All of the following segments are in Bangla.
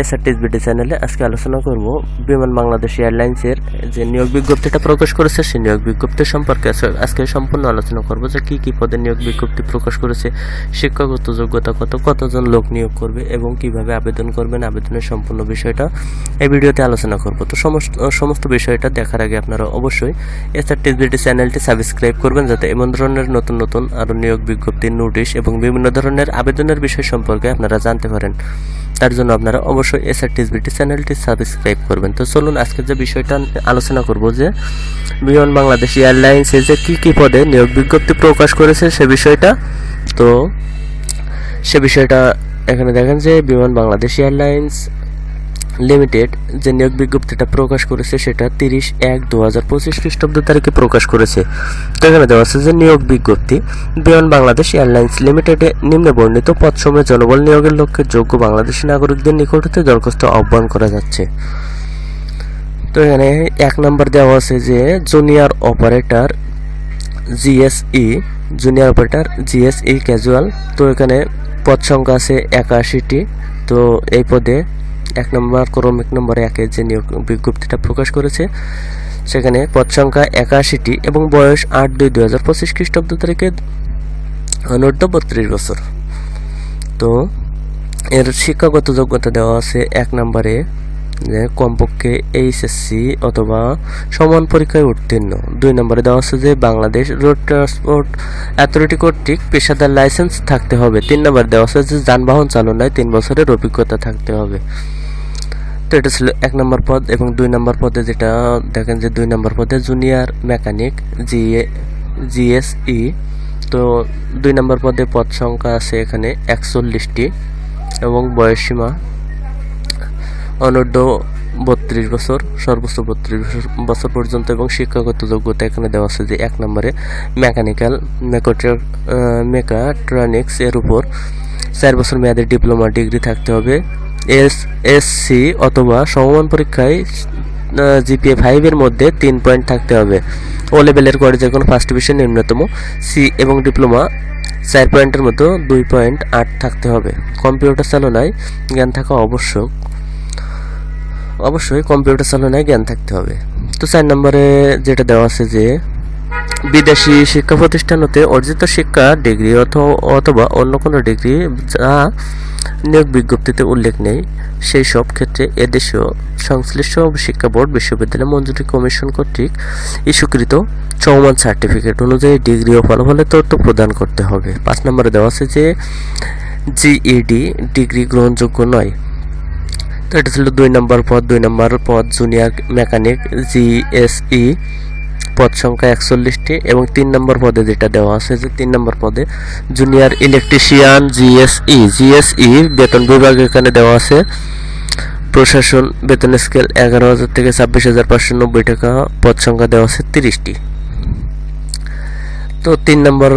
এসআরটিস বিডি চ্যানেলে আজকে আলোচনা করব বিমান বাংলাদেশ এয়ারলাইন্সের যে নিয়োগ বিজ্ঞপ্তিটা প্রকাশ করেছে, সেই নিয়োগ বিজ্ঞপ্তি সম্পর্কে আজকে সম্পূর্ণ আলোচনা করব যে কী কী পদে নিয়োগ বিজ্ঞপ্তি প্রকাশ করেছে, শিক্ষাগত যোগ্যতা কত, কতজন লোক নিয়োগ করবে এবং কীভাবে আবেদন করবেন, আবেদনের সম্পূর্ণ বিষয়টা এই ভিডিওতে আলোচনা করব। তো সমস্ত সমস্ত বিষয়টা দেখার আগে আপনারা অবশ্যই এসআরটিস বিডি চ্যানেলটি সাবস্ক্রাইব করবেন যাতে এমন ধরনের নতুন নতুন আরও নিয়োগ বিজ্ঞপ্তির নোটিশ এবং বিভিন্ন ধরনের আবেদনের বিষয় সম্পর্কে আপনারা জানতে পারেন। তার জন্য আপনারা অবশ্যই এস আর এসআরটিসবিটি চ্যানেলটি সাবস্ক্রাইব করবেন। তো চলুন আজকের যে বিষয়টা আলোচনা করব যে বিমান বাংলাদেশ এয়ারলাইন্সে যে কী কী পদে নিয়োগ বিজ্ঞপ্তি প্রকাশ করেছে সে বিষয়টা। তো সে বিষয়টা এখানে দেখেন যে বিমান বাংলাদেশ এয়ারলাইন্স লিমিটেড যে নিয়োগ বিজ্ঞপ্তিটা প্রকাশ করেছে সেটা তিরিশ এক দু হাজার পঁচিশ খ্রিস্টাব্দ তারিখে প্রকাশ করেছে। তো এখানে দেওয়া আছে যে নিয়োগ বিজ্ঞপ্তি, বিমান বাংলাদেশ এয়ারলাইন্স লিমিটেডে নিম্ন বর্ণিত পদসমে জনবল নিয়োগের লক্ষ্যে যোগ্য বাংলাদেশি নাগরিকদের নিকট হতে দরখাস্ত আহ্বান করা যাচ্ছে। তো এখানে এক নম্বর দেওয়া আছে যে junior operator GSE, junior operator GSE casual. তো এখানে পদ সংখ্যা আছে একাশিটি। তো এই পদে এক নম্বর, ক্রমিক নম্বরে একে যে নিয়োগ বিজ্ঞপ্তিটা প্রকাশ করেছে, সেখানে পদ সংখ্যা একাশিটি এবং বয়স আট দুই দুই হাজার পঁচিশ খ্রিস্টাব্দ তারিখে অনূর্ধ্ব বত্রিশ বছর। তো, এর শিক্ষাগত যোগ্যতা দেওয়া আছে এক নম্বরে, যে কমপক্ষে এইচএসসি অথবা সমান পরীক্ষায় উত্তীর্ণ। দুই নম্বরে দেওয়া আছে যে বাংলাদেশ রোড ট্রান্সপোর্ট অ্যাথরিটি কর্তৃক পেশাদার লাইসেন্স থাকতে হবে। তিন নম্বরে দেওয়া আছে যে যানবাহন চালনায় তিন বছরের অভিজ্ঞতা থাকতে হবে। তো ছিল এক নম্বর পদ এবং দুই নম্বর পদে যেটা, দেখেন যে দুই নম্বর পদে জুনিয়র মেকানিক জিএ জিএসই তো দুই নম্বর পদে পদ সংখ্যা আছে এখানে একচল্লিশটি এবং বয়সসীমা অনূর্ধ্ব বত্রিশ বছর, সর্বোচ্চ বত্রিশ বছর পর্যন্ত এবং শিক্ষাগত যোগ্যতা এখানে দেওয়া আছে যে এক নম্বরে মেকানিক্যাল মেকোট্র মেকাট্রনিক্স এর উপর চার বছর মেয়াদের ডিপ্লোমা ডিগ্রি থাকতে হবে। এস এসসি অথবা সমমান পরীক্ষায় জিপিএ ফাইভের মধ্যে তিন পয়েন্ট থাকতে হবে। ও লেভেলের করে যে কোনো ফার্স্ট ডিভিশন নিম্নতম সি এবং ডিপ্লোমা চার পয়েন্টের মতো দুই পয়েন্ট আট থাকতে হবে। কম্পিউটার চালনায় জ্ঞান থাকা আবশ্যক। অবশ্যই কম্পিউটার চালনায় জ্ঞান থাকতে হবে। তো চার নম্বরে যেটা দেওয়া আছে যে বিদেশি শিক্ষা প্রতিষ্ঠান হতে অর্জিত শিক্ষা, ডিগ্রি অথবা অন্য কোনো ডিগ্রি যা নিয়োগ বিজ্ঞপ্তিতে উল্লেখ নেই। সেই সব ক্ষেত্রে এদেশীয় সংশ্লিষ্ট শিক্ষা বোর্ড, বিশ্ববিদ্যালয় মঞ্জুরি কমিশন কর্তৃক ইস্যুকৃত চৌমান সার্টিফিকেট অনুযায়ী ডিগ্রি ও ফলাফলের তথ্য প্রদান করতে হবে। পাঁচ নম্বরে দেওয়া আছে যে জিইডি ডিগ্রি গ্রহণযোগ্য নয়। তো এটা ছিল দুই নম্বর পদ। দুই নম্বর পদ, জুনিয়র মেকানিক জিএসই পদ সংখ্যা একচল্লিশটি এবং তিন নম্বর পদে যেটা দেওয়া আছে যে তিন নম্বর পদে জুনিয়র ইলেকট্রিশিয়ান জিএসই জিএসই বেতন বিভাগ এখানে দেওয়া আছে। প্রশাসন বেতন স্কেল এগারো হাজার থেকে ছাব্বিশ হাজার পাঁচশো নব্বই টাকা, পদ সংখ্যা দেওয়া আছে তিরিশটি। তো তিন নম্বর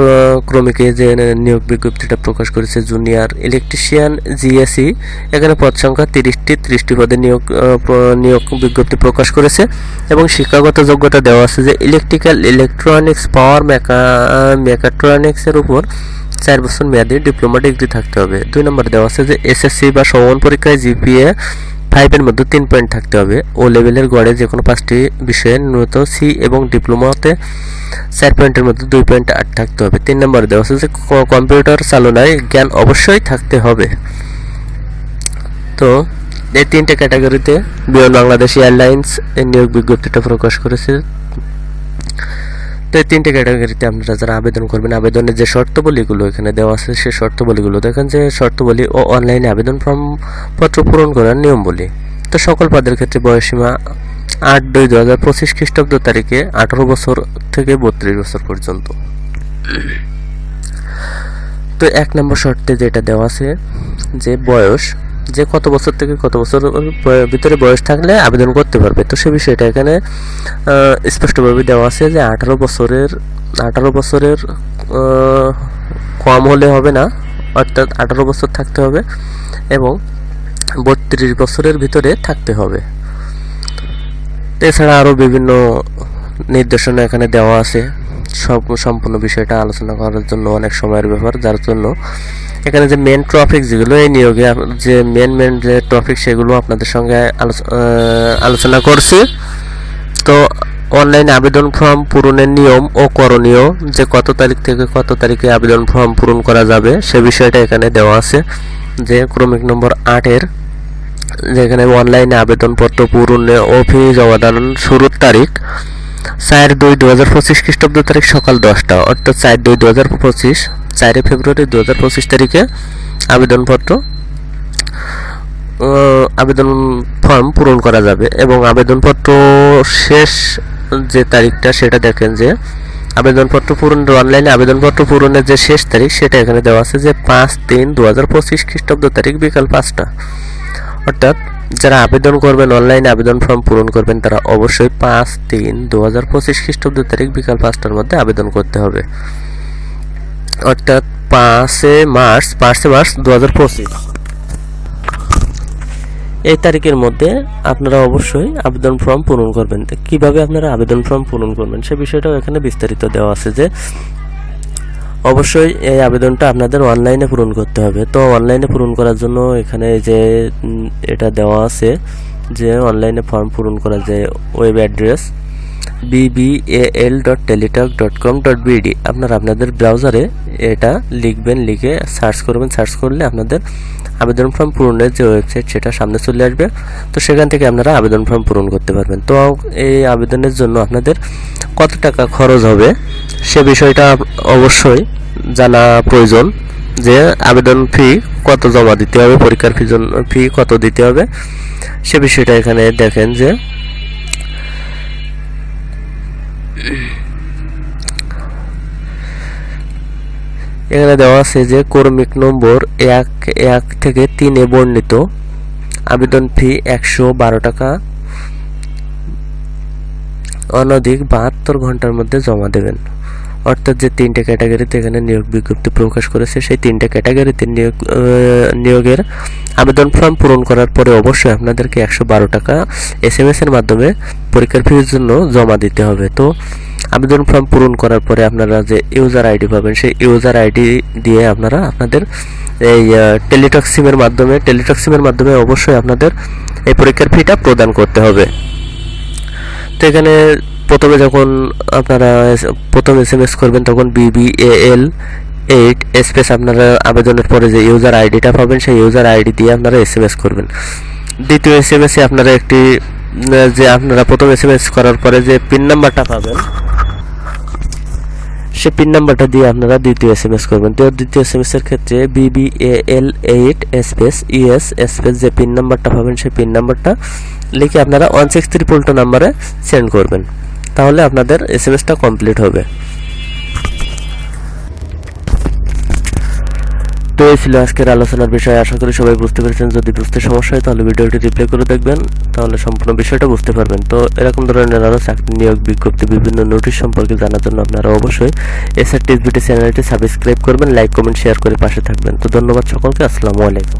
ক্রমিকে যে নিয়োগ বিজ্ঞপ্তিটা প্রকাশ করেছে জুনিয়র ইলেকট্রিশিয়ান জিএসই, এখানে পদ সংখ্যা তিরিশটি, ত্রিশটি পদে নিয়োগ নিয়োগ বিজ্ঞপ্তি প্রকাশ করেছে এবং শিক্ষাগত যোগ্যতা দেওয়া আছে যে ইলেকট্রিক্যাল ইলেকট্রনিক্স, পাওয়ার মেকা, মেকাট্রনিক্সের উপর চার বছর মেয়াদী ডিপ্লোমা ডিগ্রি থাকতে হবে। দুই নম্বর দেওয়া আছে যে এসএসসি বা সমান পরীক্ষায় জিপিএ ফাইভের মধ্যে তিন পয়েন্ট থাকতে হবে। ও লেভেলের গড়ে যে কোনো পাঁচটি বিষয়ে ন্যূনতম সি এবং ডিপ্লোমাতে চার পয়েন্টের মধ্যে দুই পয়েন্ট আট থাকতে হবে। তিন নম্বরে দেওয়া আছে যে কম্পিউটার চালনায় জ্ঞান অবশ্যই থাকতে হবে। তো, এই তিনটে ক্যাটাগরিতে বিমান বাংলাদেশ এয়ারলাইন্স এই নিয়োগ বিজ্ঞপ্তিটা প্রকাশ করেছে। তো এই তিনটে ক্যাটাগরিতে আপনারা যারা আবেদন করবেন, আবেদনের যে শর্তাবলীগুলো এখানে দেওয়া আছে, সেই শর্তাবলীগুলো দেখেন যে শর্তাবলী ও অনলাইনে আবেদন ফর্ম পত্র পূরণ করার নিয়মবলী তো সকল পদের ক্ষেত্রে বয়সীমা আট দুই দু হাজার পঁচিশ খ্রিস্টাব্দ তারিখে আঠারো বছর থেকে বত্রিশ বছর পর্যন্ত। তো এক নম্বর শর্তে যেটা দেওয়া আছে যে বয়স যে কত বছর থেকে কত বছর ভিতরে বয়স থাকলে আবেদন করতে পারবে। তো সে বিষয়টা এখানে স্পষ্টভাবে দেওয়া আছে যে আঠারো বছরের আঠারো বছরের কম হলে হবে না, অর্থাৎ আঠারো বছর থাকতে হবে এবং বত্রিশ বছরের ভিতরে থাকতে হবে। এছাড়া আরও বিভিন্ন নির্দেশনা এখানে দেওয়া আছে। সব, সম্পূর্ণ বিষয়টা আলোচনা করার জন্য অনেক সময়ের ব্যাপার, যার জন্য এখানে যে মেন টপিক যেগুলো, এই নিয়োগে যে মেন মেন যে টপিক সেগুলো আপনাদের সঙ্গে আলোচ- আলোচনা করছি। তো অনলাইন আবেদন ফর্ম পূরণের নিয়ম ও করণীয়, যে কত তারিখ থেকে কত তারিখে আবেদন ফর্ম পূরণ করা যাবে, সে বিষয়টা এখানে দেওয়া আছে। যে ক্রমিক নম্বর আটের যেখানে অনলাইনে আবেদনপত্র পূরণে ও ফি শুরুর তারিখ চার দুই দু হাজার পঁচিশ খ্রিস্টাব্দ তারিখ সকাল দশটা, অর্থাৎ চার দুই দু হাজার পঁচিশ চারই ফেব্রুয়ারি দু হাজার পঁচিশ তারিখে আবেদনপত্র আবেদন ফর্ম পূরণ করা যাবে এবং আবেদনপত্র শেষ যে তারিখটা সেটা দেখেন যে আবেদনপত্র পূরণ, অনলাইনে আবেদনপত্র পূরণের যে শেষ তারিখ সেটা এখানে দেওয়া আছে যে পাঁচ তিন দু হাজার পঁচিশ খ্রিস্টাব্দ তারিখ বিকাল পাঁচটা, অর্থাৎ যারা আবেদন করবেন, অনলাইনে আবেদন ফর্ম পূরণ করবেন, তারা অবশ্যই পাঁচ তিন দু হাজার পঁচিশ খ্রিস্টাব্দ তারিখ বিকাল পাঁচটার মধ্যে আবেদন করতে হবে। অর্থাৎ পাঁচে মার্চ পাঁচে মার্চ দু হাজার পঁচিশ। এই তারিখের মধ্যে আপনারা অবশ্যই আবেদন ফর্ম পূরণ করবেন। কীভাবে আপনারা আবেদন ফর্ম পূরণ করবেন সে বিষয়টাও এখানে বিস্তারিত দেওয়া আছে যে অবশ্যই এই আবেদনটা আপনাদের অনলাইনে পূরণ করতে হবে। তো অনলাইনে পূরণ করার জন্য এখানে যে এটা দেওয়া আছে যে, অনলাইনে ফর্ম পূরণ করার যে web address BBL dot Teletalk dot com dot BD আপনারা আপনাদের ব্রাউজারে এটা লিখবেন, লিখে সার্চ করবেন। সার্চ করলে আপনাদের আবেদন ফর্ম পূরণের যে ওয়েবসাইট, সেটা সামনে চলে আসবে। তো সেখান থেকে আপনারা আবেদন ফর্ম পূরণ করতে পারবেন। তো এই আবেদনের জন্য আপনাদের কত টাকা খরচ হবে? সে বিষয়টা অবশ্যই জানা প্রয়োজন যে আবেদন ফি কত জমা দিতে হবে, পরীক্ষার ফি ফি কত দিতে হবে। সে বিষয়টা এখানে দেখেন যে এখানে দেওয়া আছে যে কর্মিক নম্বর এক এক থেকে তিনে বর্ণিত। আবেদন ফি একশো বারো টাকা। অনধিক বাহাত্তর ঘণ্টার মধ্যে জমা দেবেন। অর্থাৎ যে তিনটে ক্যাটাগরিতে এখানে নিয়োগ বিজ্ঞপ্তি প্রকাশ করেছে, সেই তিনটে ক্যাটাগরিতে নিয়োগ নিয়োগের আবেদন ফর্ম পূরণ করার পরে অবশ্যই আপনাদেরকে একশো বারো টাকা এস এম এস এর মাধ্যমে পরীক্ষার ফির জন্য জমা দিতে হবে। তো আবেদন ফর্ম পূরণ করার পরে আপনারা যে ইউজার আইডি পাবেন, সেই ইউজার আইডি দিয়ে আপনারা আপনাদের এই টেলিটক সিমের মাধ্যমে টেলিটক সিমের মাধ্যমে অবশ্যই আপনাদের এই পরীক্ষার ফিটা প্রদান করতে হবে। তো এখানে প্রথমে যখন আপনারা প্রথম এস এম এস করবেন, তখন বিবিএল এইট স্পেস আপনারা আবেদনের পরে যে ইউজার আইডিটা পাবেন, সেই ইউজার আইডি দিয়ে আপনারা এস এম এস করবেন। দ্বিতীয় এস এম এসে আপনারা একটি যে আপনারা প্রথম এস এম এস করার পরে যে পিন নাম্বারটা পাবেন, সে পিন নাম্বারটা দিয়ে আপনারা দ্বিতীয় এস এম এস করবেন। তো দ্বিতীয় এস এম এস এর ক্ষেত্রে BBL eight space ES space যে পিন নাম্বারটা পাবেন, সেই পিন নাম্বারটা লিখে আপনারা ওয়ান সিক্স ত্রিপল টু নাম্বারে সেন্ড করবেন। তাহলে আপনাদের এস এম এসটা কমপ্লিট হবে। তো এই ছিল আজকের আলোচনার বিষয়। আশা করি সবাই বুঝতে পেরেছেন। যদি বুঝতে সমস্যা হয়, তাহলে ভিডিওটি রিপ্লে করে দেখবেন। তাহলে সম্পূর্ণ বিষয়টা বুঝতে পারবেন। তো এরকম ধরনের আরও চাকরি নিয়োগ বিজ্ঞপ্তি, বিভিন্ন নোটিশ সম্পর্কে জানার জন্য আপনারা অবশ্যই এসআর টিভিটি চ্যানেলটি সাবস্ক্রাইব করবেন লাইক কমেন্ট শেয়ার করে পাশে থাকবেন। তো ধন্যবাদ সকলকে। আসসালামু আলাইকুম।